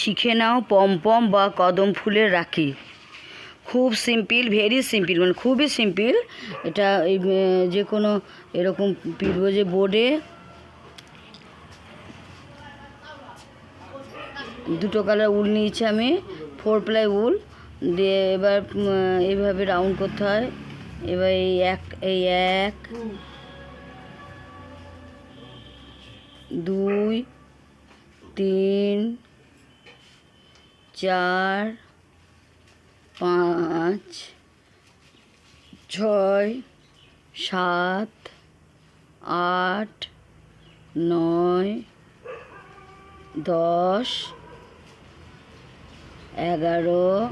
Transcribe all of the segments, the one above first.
শিখে নাও পমপম বা কদম ফুলের রাখি। খুব সিম্পল ভেরি সিম্পল মানে খুবই সিম্পল এটা এই যে কোনো এরকম পিরবো যে বোর্ডে দুটো কালার উল নিয়েছি আমি ফোর প্লাই উল। দিয়ে এবার এইভাবে রাউন্ড করতে হয়। এবার এই এক এই এক, দুই, তিন চার, পাঁচ, ছয়, সাত, আট, নয়, দশ, এগারো,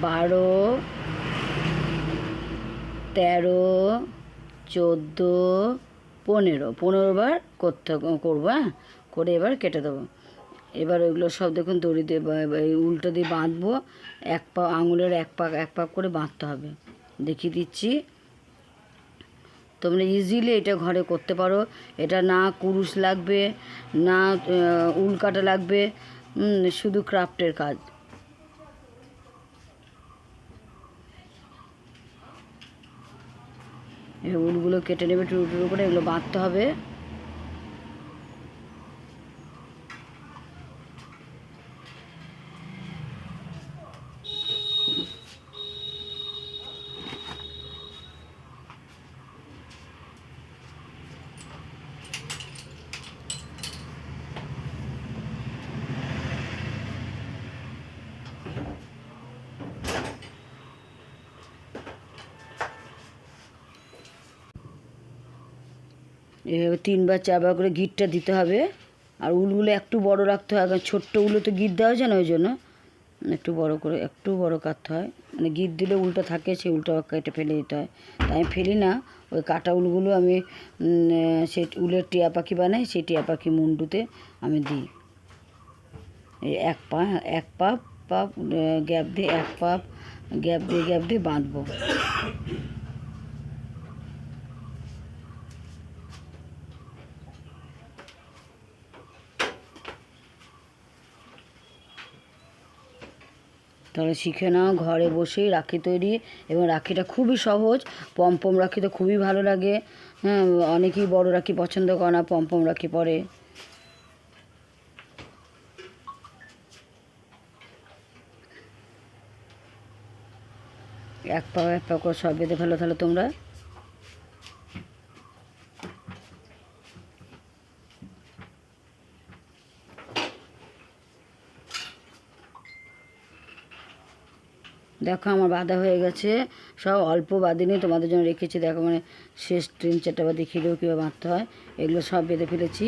বারো, তেরো, চোদ্দ, পনেরো। পনেরো বার করতে করব হ্যাঁ? করে এবার কেটে দেবো। এবার ওইগুলো সব দেখুন দড়ি দিয়ে উল্টো দিয়ে বাঁধবো। এক পা আঙুলের এক পাক এক পাক করে বাঁধতে হবে। দেখিয়ে দিচ্ছি। তোমরা ইজিলি এটা ঘরে করতে পারো। এটা না কুরুশ লাগবে না আহ, উল কাটা লাগবে শুধু ক্রাফটের কাজ। উলগুলো কেটে নেবে টুকরো টুকরো করে এগুলো বাঁধতে হবে। তিনবার, চারবার করে গিটটা দিতে হবে। আর উলগুলো একটু বড় রাখতে হয়, কারণ ছোট্ট উলো তো গিট দেওয়া যায় না ওই জন্য। একটু বড় করে, একটু বড় কাটতে হয়। মানে গিট দিলে উলটা থাকে, সেই উলটা কেটে ফেলে দিতে হয়। তাই আমি ফেলি না, ওই কাটা উলগুলো আমি সেই উলের টিয়া পাখি বানাই, সেই টিয়া পাখি মুন্ডুতে আমি দিই। এই এক পা, এক পাপ পাপ গ্যাপ দিয়ে, এক পাপ গ্যাপ দিয়ে গ্যাপ দিয়ে বাঁধবো। তাহলে শিখে নাও, ঘরে বসেই রাখি তৈরি এবং রাখিটা খুবই সহজ। পমপম রাখি তো খুবই ভালো লাগে। হ্যাঁ অনেকেই বড় রাখি পছন্দ করে না পমপম রাখি পরে। এক পা এক পা করে সব বেঁধে ফেলো তাহলে তোমরা। দেখো আমার বাঁধা হয়ে গেছে। সব অল্প বাঁধিনি তোমাদের জন্য রেখেছি। দেখো মানে শেষ তিন চারটা বা দেখিয়ে দেবো কীভাবে বাঁধতে হয়, এগুলো সব বেঁধে ফেলেছি।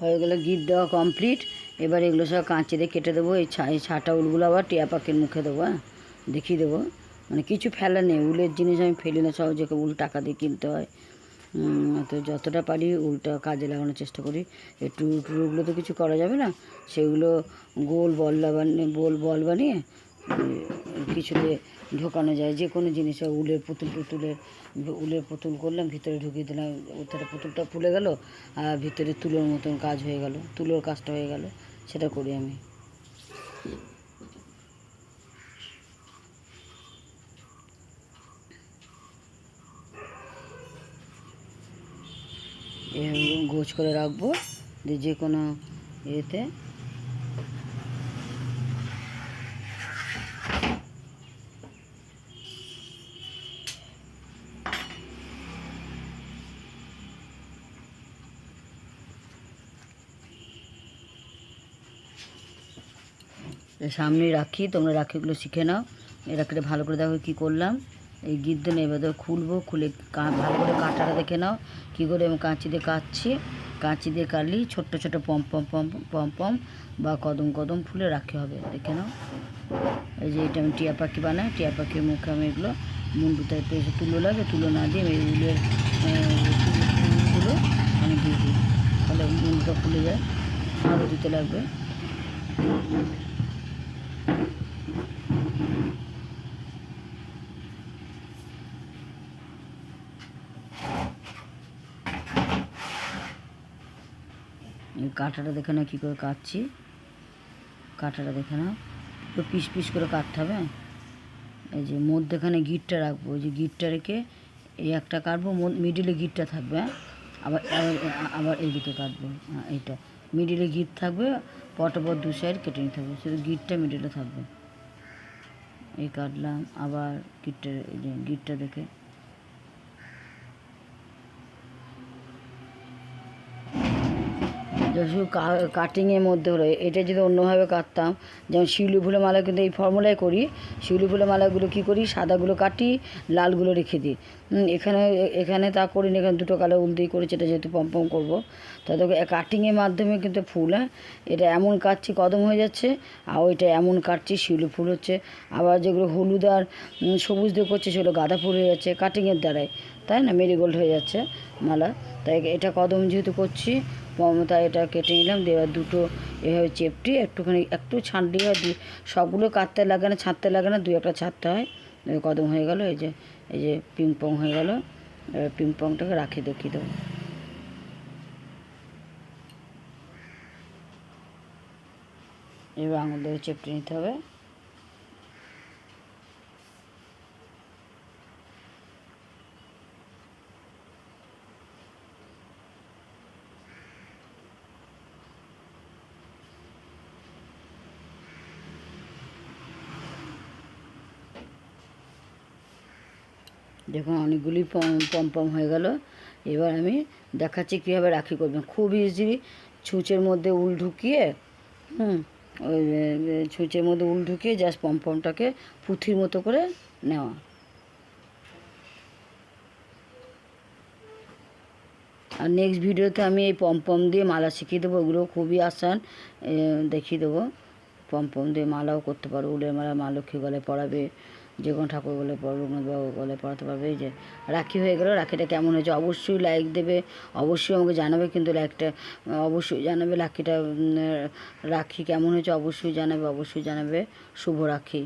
হয়ে গেলে গিট দেওয়া কমপ্লিট এবার এগুলো সব কাঁচি দিয়ে কেটে দেবো, এই ছা এই ছাটা উলগুলো আবার টিয়া পাখির মুখে দেবো হ্যাঁ? দেখিয়ে দেবো। মানে কিছু ফেলা নেই, উলের জিনিস আমি ফেলি না, সহজে উল টাকা দিয়ে কিনতে হয়। তো যতটা পারি উলটা কাজে লাগানোর চেষ্টা করি। এই টুরু টুরুগুলো তো কিছু করা যাবে না। সেগুলো গোল বল বানিয়ে গোল বল বানিয়ে কিছুতে ঢোকানো যায়। যে কোনো জিনিসে উলের পুতুল টুতুলের উলের পুতুল করলাম, ভিতরে ঢুকিয়ে দিলাম ওটার পুতুলটা ফুলে গেল, আর ভিতরে তুলোর মতন কাজ হয়ে গেল, তুলোর কাজটা হয়ে গেল, সেটা করি আমি। গোছ করে রাখব, যে কোনো ইয়েতে এর সামনেই রাখি, তোমরা রাখিগুলো শিখে নাও। রাখিটা ভালো করে দেখো কী করলাম। এই গিদ্দ নিয়ে এবার খুলবো, খুলে ভালো করে কাঁটাটা দেখে নাও। কী করে আমি কাঁচি দিয়ে কাটছি কাঁচি দিয়ে কাটলেই ছোট্ট ছোট পম পম পম পম পম বা কদম কদম ফুলে রাখতে হবে, দেখে নাও। এই যে এটা আমি টিয়া পাখি বানাই, টিয়া পাখির মুখে আমি এগুলো মুন্ডুতে একটু এসে তুলো লাগে, তুলো না দিয়ে আমি উলের আমি দিয়ে দিই। তাহলে মুন্ডুটা ফুলে যায় আরও দিতে লাগবে। কাঁটাটা দেখে না কী করে কাটছি। কাঁটাটা দেখে না তো পিস পিস করে কাটতে হবে। এই যে মধ্যেখানে গিটটা রাখব। ওই যে গিটটা রেখে এই একটা কাটবো। মিডিলে গিটটা থাকবে। হ্যাঁ আবার আবার- এইদিকে কাটবো। হ্যাঁ এইটা। মিডিলে গিট থাকবে। পটপট দু সাইড কেটে নিতে হবে, শুধু গিটটা মিডিলে থাকবে। এই কাটলাম, আবার গিটটা গিটটা দেখে। শুধু কাটিংয়ের মধ্যে হলো। এটা যদি অন্যভাবে কাটতাম, যেমন শিউলি ফুলের মালা কিন্তু এই ফর্মুলাই করি। শিউলি ফুলের মালাগুলো কী করি? সাদাগুলো কাটি, লালগুলো রেখে দিই। এখানে এখানে তা করি না এখানে দুটো কালো উল দিয়ে করেছি, এটা যেহেতু পম্পম করব। তাতে কাটিংয়ের মাধ্যমে কিন্তু ফুল হ্যাঁ? এটা এমন কাটছি, কদম হয়ে যাচ্ছে, আর ওইটা এমন কাটছি, শিউলি ফুল হচ্ছে। আবার যেগুলো হলুদ আর সবুজ দিয়ে করছে, সেগুলো গাঁদা ফুল হয়ে যাচ্ছে কাটিংয়ের দ্বারাই। তাই না? মেরিগোল্ড হয়ে যাচ্ছে মালা। তাই এটা কদম যেহেতু করছি তাই এটা কেটে নিলাম, দিয়ে এবার দুটো এভাবে চেপটি, একটুখানি, একটু ছাঁটলি হয় দুই সবগুলো কাটতে লাগে না, ছাঁটতে লাগে না দুই একটা ছাড়তে হয় কদম হয়ে গেল, এই যে এই যে পিং পং হয়ে গেল এবার পিং পংটাকে রাখি, দেখিয়ে দেবো। এবার আঙুল ধরে চেপটে নিতে হবে। দেখুন অনেকগুলি পম পম হয়ে গেল। এবার আমি দেখাচ্ছি কীভাবে রাখি করবেন। খুব ইজি ছুঁচের মধ্যে উল ঢুকিয়ে, হুম, ওই ছুঁচের মধ্যে উল ঢুকিয়ে জাস্ট পমপমটাকে পুঁথির মতো করে নেওয়া। আর নেক্সট ভিডিওতে আমি এই পমপম দিয়ে মালা শিখিয়ে দেবো। ওগুলো খুবই আসান দেখিয়ে দেবো। পমপম দিয়ে মালাও করতে পারো, উলের মালা মা লক্ষ্মী গলে পড়াবে যে কোনো ঠাকুর বলে গলে রঘুনাথবাবু গলে পড়াতে পারবে। এই যে রাখি হয়ে গেল, রাখিটা কেমন হয়েছে? অবশ্যই লাইক দেবে, অবশ্যই আমাকে জানাবে, কিন্তু লাইকটা অবশ্যই জানাবে রাখিটা রাখি কেমন হয়েছে? অবশ্যই জানাবে অবশ্যই জানাবে। শুভ রাখি।